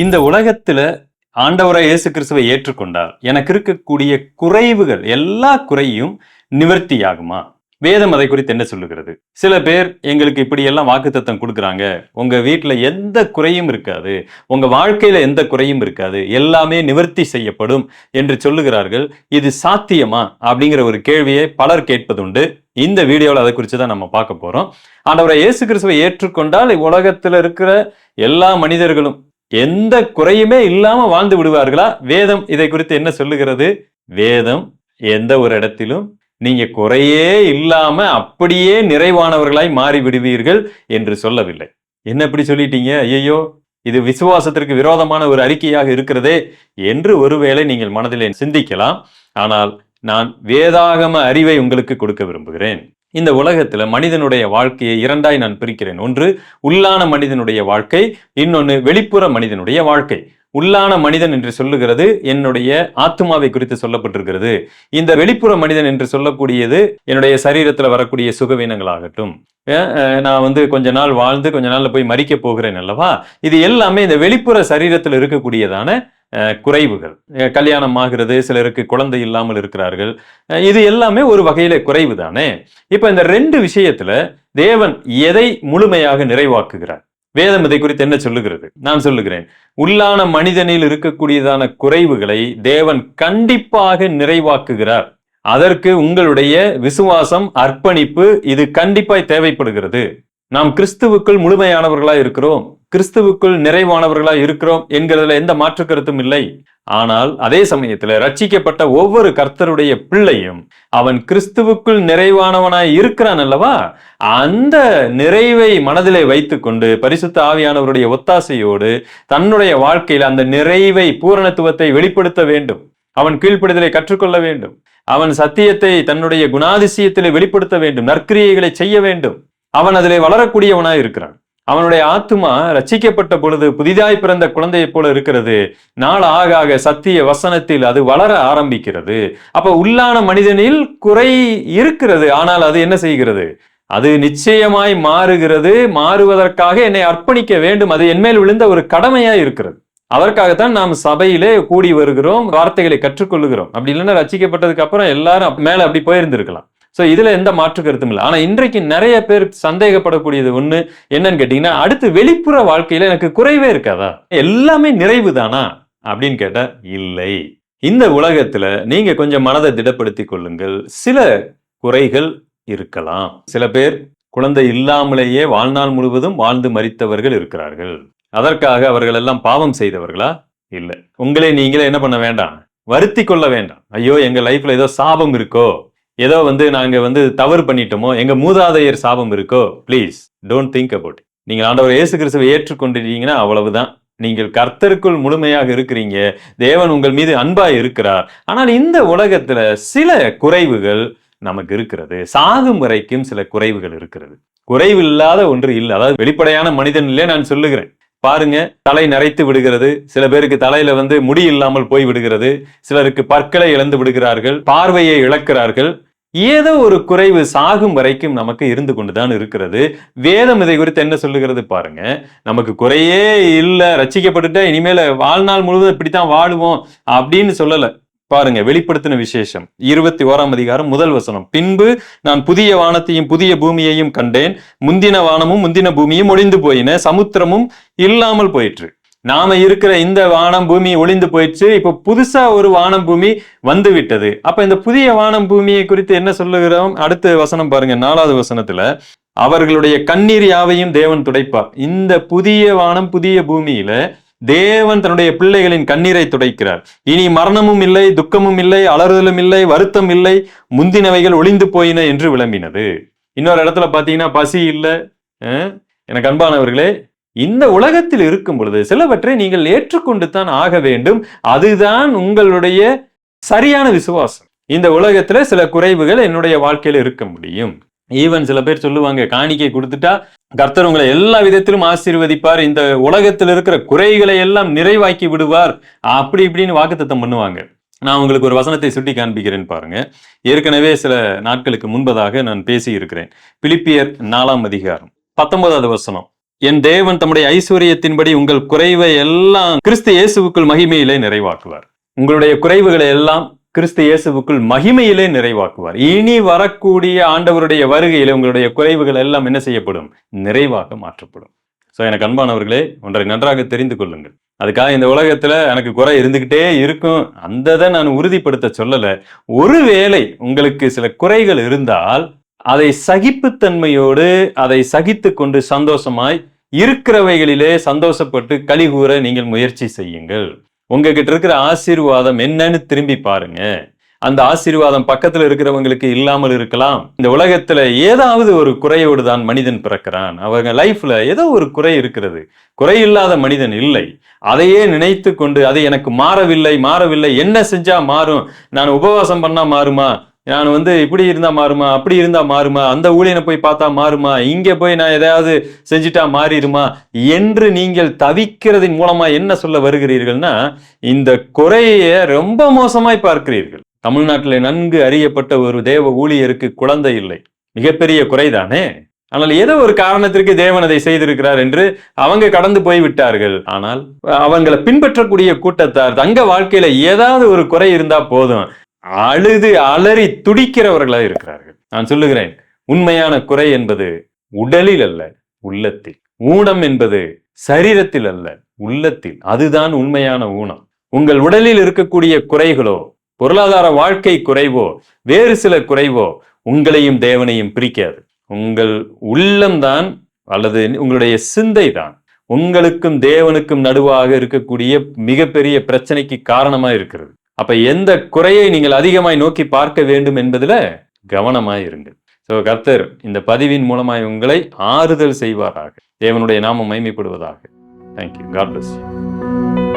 இந்த உலகத்துல ஆண்டவராக இயேசு கிறிஸ்துவை ஏற்றுக்கொண்டால் எனக்கு இருக்கக்கூடிய குறைவுகள் எல்லா குறையும் நிவர்த்தியாகுமா? வேதம் அதை குறித்து என்ன சொல்லுகிறது? சில பேர் எங்களுக்கு இப்படி எல்லாம் வாக்குத்தத்தம் கொடுக்குறாங்க. உங்க வீட்டில் எந்த குறையும் இருக்காது. உங்க வாழ்க்கையில எந்த குறையும் இருக்காது. எல்லாமே நிவர்த்தி செய்யப்படும் என்று சொல்லுகிறார்கள். இது சாத்தியமா? அப்படிங்கிற ஒரு கேள்வியை பலர் கேட்பதுண்டு. இந்த வீடியோவில் அதை குறித்து தான் நம்ம பார்க்க போறோம். ஆண்டவரை இயேசு கிறிஸ்துவை ஏற்றுக்கொண்டால் உலகத்தில் இருக்கிற எல்லா மனிதர்களும் எந்த குறையுமே இல்லாம வாழ்ந்து விடுவார்களா? வேதம் இதை குறித்து என்ன சொல்லுகிறது? வேதம் எந்த ஒரு இடத்திலும் நீங்க குறையே இல்லாம அப்படியே நிறைவானவர்களாய் மாறி விடுவீர்கள் என்று சொல்லவில்லை. என்ன இப்படி சொல்லிட்டீங்க? ஐயோ இது விசுவாசத்திற்கு விரோதமான ஒரு அறிக்கையாக இருக்கிறதே என்று ஒருவேளை நீங்கள் மனதிலே சிந்திக்கலாம். ஆனால் நான் வேதாகம அறிவை உங்களுக்கு கொடுக்க விரும்புகிறேன். இந்த உலகத்தில் மனிதனுடைய வாழ்க்கையை இரண்டாய் நான் பிரிக்கிறேன். ஒன்று உள்ளான மனிதனுடைய வாழ்க்கை இன்னொன்று வெளிப்புற மனிதனுடைய வாழ்க்கை. உள்ளான மனிதன் என்று சொல்லுகிறது என்னுடைய ஆத்மாவை குறித்து சொல்லப்பட்டிருக்கிறது. இந்த வெளிப்புற மனிதன் என்று சொல்லக்கூடியது என்னுடைய சரீரத்தில் வரக்கூடிய சுகவீனங்களாகட்டும். நான் வந்து கொஞ்ச நாள் வாழ்ந்து கொஞ்ச நாள்ல போய் மறிக்க போகிறேன் அல்லவா? இது எல்லாமே இந்த வெளிப்புற சரீரத்தில் இருக்கக்கூடியதான குறைவுகள். கல்யாணம் ஆகிறது சிலருக்கு குழந்தை இல்லாமல் இருக்கிறார்கள். இது எல்லாமே ஒரு வகையில குறைவு தானே? இப்ப இந்த ரெண்டு விஷயத்துல தேவன் எதை முழுமையாக நிறைவாக்குகிறார்? வேதம் இதை குறித்து என்ன சொல்லுகிறது? நான் சொல்லுகிறேன். உள்ளான மனிதனில் இருக்கக்கூடியதான குறைவுகளை தேவன் கண்டிப்பாக நிறைவாக்குகிறார். அதற்கு உங்களுடைய விசுவாசம் அர்ப்பணிப்பு இது கண்டிப்பாய் தேவைப்படுகிறது. நாம் கிறிஸ்துவுக்குள் முழுமையானவர்களா இருக்கிறோம். கிறிஸ்துவுக்குள் நிறைவானவர்களா இருக்கிறோம் என்கிறதுல எந்த மாற்று கருத்தும் இல்லை. ஆனால் அதே சமயத்துல ரட்சிக்கப்பட்ட ஒவ்வொரு கர்த்தருடைய பிள்ளையும் அவன் கிறிஸ்துவுக்குள் நிறைவானவனாய் இருக்கிறான் அல்லவா? அந்த நிறைவை மனதிலே வைத்துக்கொண்டு பரிசுத்த ஆவியானவருடைய ஒத்தாசையோடு தன்னுடைய வாழ்க்கையில் அந்த நிறைவை பூரணத்துவத்தை வெளிப்படுத்த வேண்டும். அவன் கீழ்ப்படுதலை கற்றுக்கொள்ள வேண்டும். அவன் சத்தியத்தை தன்னுடைய குணாதிசயத்திலே வெளிப்படுத்த வேண்டும் நற்கிரியைகளை செய்ய வேண்டும். அவன் அதிலே வளரக்கூடியவனாய் இருக்கிறான். அவனுடைய ஆத்மா ரச்சிக்கப்பட்ட பொழுது புதிதாய் பிறந்த குழந்தையைப் போல இருக்கிறது. நாள் ஆக ஆக சத்திய வசனத்தில் அது வளர ஆரம்பிக்கிறது. அப்ப உள்ளான மனிதனில் குறை இருக்கிறது. ஆனால் அது என்ன செய்கிறது? அது நிச்சயமாய் மாறுகிறது. மாறுவதற்காக என்னை அர்ப்பணிக்க வேண்டும். அது என்மேல் விழுந்த ஒரு கடமையா இருக்கிறது. அதற்காகத்தான் நாம் சபையிலே கூடி வருகிறோம் வார்த்தைகளை கற்றுக்கொள்ளுகிறோம். அப்படி இல்லைன்னா ரசிக்கப்பட்டதுக்கு அப்புறம் எல்லாரும் மேல அப்படி போயிருந்திருக்கலாம். ஸோ இதுல எந்த மாற்று கருத்தும் இல்லை. ஆனா இன்றைக்கு நிறைய பேர் சந்தேகப்படக்கூடியது ஒண்ணு என்னன்னு கேட்டீங்கன்னா அடுத்து வெளிப்புற வாழ்க்கையில எனக்கு குறைவே இருக்காதா? எல்லாமே நிறைவு தானா அப்படின்னு கேட்டா இல்லை. இந்த உலகத்துல நீங்க கொஞ்சம் மனதை திடப்படுத்திக் கொள்ளுங்கள். சில குறைகள் இருக்கலாம். சில பேர் குழந்தை இல்லாமலேயே வாழ்நாள் முழுவதும் வாழ்ந்து மறித்தவர்கள் இருக்கிறார்கள். அதற்காக அவர்கள் எல்லாம் பாவம் செய்தவர்களா? இல்லை. உங்களே நீங்களே என்ன பண்ண வேண்டாம்? வருத்தி கொள்ள வேண்டாம். ஐயோ எங்க லைஃப்ல ஏதோ சாபம் இருக்கோ? ஏதோ வந்து நாங்க வந்து தவறு பண்ணிட்டோமோ? எங்க மூதாதையர் சாபம் இருக்கோ? ப்ளீஸ் டோன்ட் திங்க் அபவுட் நீங்க ஆண்டவர் இயேசு கிறிஸ்துவை ஏற்றுக்கொண்டிருக்கீங்கன்னா அவ்வளவுதான். நீங்கள் கர்த்தருக்குள் முழுமையாக இருக்கிறீங்க. தேவன் உங்கள் மீது அன்பா இருக்கிறார். ஆனால் இந்த உலகத்துல சில குறைவுகள் நமக்கு இருக்கிறது. சாகும் வரைக்கும் சில குறைவுகள் இருக்கிறது. குறைவில்லாத ஒன்று இல்லை. அதாவது வெளிப்படையான மனிதனிலே நான் சொல்லுகிறேன். பாருங்க தலை நரைத்து விடுகிறது. சில பேருக்கு தலையில வந்து முடி இல்லாமல் போய் விடுகிறது. சிலருக்கு பற்களை இழந்து விடுகிறார்கள் பார்வையை இழக்கிறார்கள். ஏதோ ஒரு குறைவு சாகும் வரைக்கும் நமக்கு இருந்து கொண்டுதான் இருக்கிறது. வேதம் இதை குறித்து என்ன சொல்லுகிறது பாருங்க நமக்கு குறையே இல்லை ரச்சிக்கப்பட்டுட்டா இனிமேல வாழ்நாள் முழுவதும் இப்படித்தான் வாழுவோம் அப்படின்னு சொல்லலை. பாருங்க வெளிப்படுத்தின விசேஷம். இருபத்தி ஓராம் அதிகாரம் முதல் வசனம். பின்பு நான் புதிய வானத்தையும் புதிய பூமியையும் கண்டேன். முந்தின வானமும் முந்தின பூமியும் ஒளிந்து போயின. சமுத்திரமும் இல்லாமல் போயிற்று. நாம இருக்கிற இந்த வானம் பூமி ஒளிந்து போயிடுச்சு இப்ப புதுசா ஒரு வானம் பூமி வந்து விட்டது. அப்ப இந்த புதிய வானம் பூமியை குறித்து என்ன சொல்லுகிறோம்? அடுத்த வசனம் பாருங்க நாலாவது வசனத்துல அவர்களுடைய கண்ணீர் யாவையும் தேவன் துடைப்பார். இந்த புதிய வானம் புதிய பூமியில தேவன் தன்னுடைய பிள்ளைகளின் கண்ணீரை துடைக்கிறார். இனி மரணமும் இல்லை துக்கமும் இல்லை அலறுதலும் இல்லை வருத்தம் இல்லை முந்தினவைகள் ஒளிந்து போயின என்று விளம்பினது. இன்னொரு இடத்துல பாத்தீங்கன்னா பசி இல்லை. எனக்கு அன்பானவர்களே இந்த உலகத்தில் இருக்கும் பொழுது சிலவற்றை நீங்கள் ஏற்றுக்கொண்டு தான் ஆக வேண்டும். அதுதான் உங்களுடைய சரியான விசுவாசம். இந்த உலகத்துல சில குறைவுகள் என்னுடைய வாழ்க்கையில இருக்க முடியும். ஈவன் சில பேர் சொல்லுவாங்க காணிக்கை கொடுத்துட்டா கர்த்தர் உங்களை எல்லா விதத்திலும் ஆசீர்வதிப்பார். இந்த உலகத்தில் இருக்கிற குறைகளை எல்லாம் நிறைவாக்கி விடுவார். அப்படி இப்படின்னு வாக்குத்தத்தம் பண்ணுவாங்க. நான் உங்களுக்கு ஒரு வசனத்தை சுட்டி காண்பிக்கிறேன் பாருங்க. ஏற்கனவே சில நாட்களுக்கு முன்பதாக நான் பேசியிருக்கிறேன். பிலிப்பியர் நாலாம் அதிகாரம் பத்தொன்பதாவது வசனம். என் தேவன் தம்முடைய ஐஸ்வர்யத்தின்படி உங்கள் குறைவை எல்லாம் கிறிஸ்து இயேசுவுக்குள் மகிமையிலே நிறைவாக்குவார். உங்களுடைய குறைவுகளை எல்லாம் கிறிஸ்து இயேசுவுக்குள் மகிமையிலே நிறைவாக்குவார். இனி வரக்கூடிய ஆண்டவருடைய வருகையில் உங்களுடைய குறைவுகள் எல்லாம் என்ன செய்யப்படும்? நிறைவாக மாற்றப்படும். ஸோ எனக்கு அன்பானவர்களே ஒன்றை நன்றாக தெரிந்து கொள்ளுங்கள். அதுக்காக இந்த உலகத்தில் எனக்கு குறை இருந்துக்கிட்டே இருக்கும். அந்த இதை நான் உறுதிப்படுத்த சொல்லலை. ஒருவேளை உங்களுக்கு சில குறைகள் இருந்தால் அதை சகிப்புத்தன்மையோடு அதை சகித்து கொண்டு சந்தோஷமாய் இருக்கிறவைகளிலே சந்தோஷப்பட்டு கலிகூற நீங்கள் முயற்சி செய்யுங்கள். உங்ககிட்ட இருக்கிற ஆசீர்வாதம் என்னன்னு திரும்பி பாருங்க. அந்த ஆசீர்வாதம் பக்கத்துல இருக்கிறவங்களுக்கு இல்லாமல் இருக்கலாம். இந்த உலகத்துல ஏதாவது ஒரு குறையோடு தான் மனிதன் பிறக்கிறான். அவங்க லைஃப்ல ஏதோ ஒரு குறை இருக்கிறது. குறை இல்லாத மனிதன் இல்லை. அதையே நினைத்து கொண்டு அது எனக்கு மாறவில்லை மாறவில்லை. என்ன செஞ்சா மாறும்? நான் உபவாசம் பண்ணா மாறுமா? நான் வந்து இப்படி இருந்தா மாறுமா அப்படி இருந்தா மாறுமா அந்த ஊழியனை போய் பார்த்தா மாறுமா இங்க போய் நான் எதையாவது செஞ்சுட்டா மாறிடுமா என்று நீங்கள் தவிக்கிறதின் மூலமா என்ன சொல்ல வருகிறீர்கள்னா இந்த குறைய ரொம்ப மோசமாய் பார்க்கிறீர்கள். தமிழ்நாட்டில் நன்கு அறியப்பட்ட ஒரு தேவ ஊழியருக்கு குழந்தை இல்லை. மிகப்பெரிய குறைதானே? ஆனால் ஏதோ ஒரு காரணத்திற்கு தேவன் அதை செய்திருக்கிறார் என்று அவங்க கடந்து போய் விட்டார்கள் ஆனால் அவங்களை பின்பற்றக்கூடிய கூட்டத்தார் தங்க வாழ்க்கையில ஏதாவது ஒரு குறை இருந்தா போதும். அழுது அலறி துடிக்கிறவர்களாக இருக்கிறார்கள். நான் சொல்லுகிறேன் உண்மையான குறை என்பது உடலில் அல்ல உள்ளத்தில். ஊனம் என்பது சரீரத்தில் அல்ல உள்ளத்தில். அதுதான் உண்மையான ஊனம். உங்கள் உடலில் இருக்கக்கூடிய குறைகளோ பொருளாதார வாழ்க்கை குறைவோ வேறு சில குறைவோ உங்களையும் தேவனையும் பிரிக்காது. உங்கள் உள்ளம்தான் அல்லது உங்களுடைய சிந்தை தான் உங்களுக்கும் தேவனுக்கும் நடுவாக இருக்கக்கூடிய மிகப்பெரிய பிரச்சனைக்கு காரணமாக இருக்கிறது. அப்ப எந்த குறையை நீங்கள் அதிகமாய் நோக்கி பார்க்க வேண்டும் என்பதுல கவனமாய் இருங்கள் ஸோ கர்த்தர் இந்த பதிவின் மூலமாய் உங்களை ஆறுதல் செய்வாராக. தேவனுடைய நாமம் மைமைப்படுவதாக thank you God bless you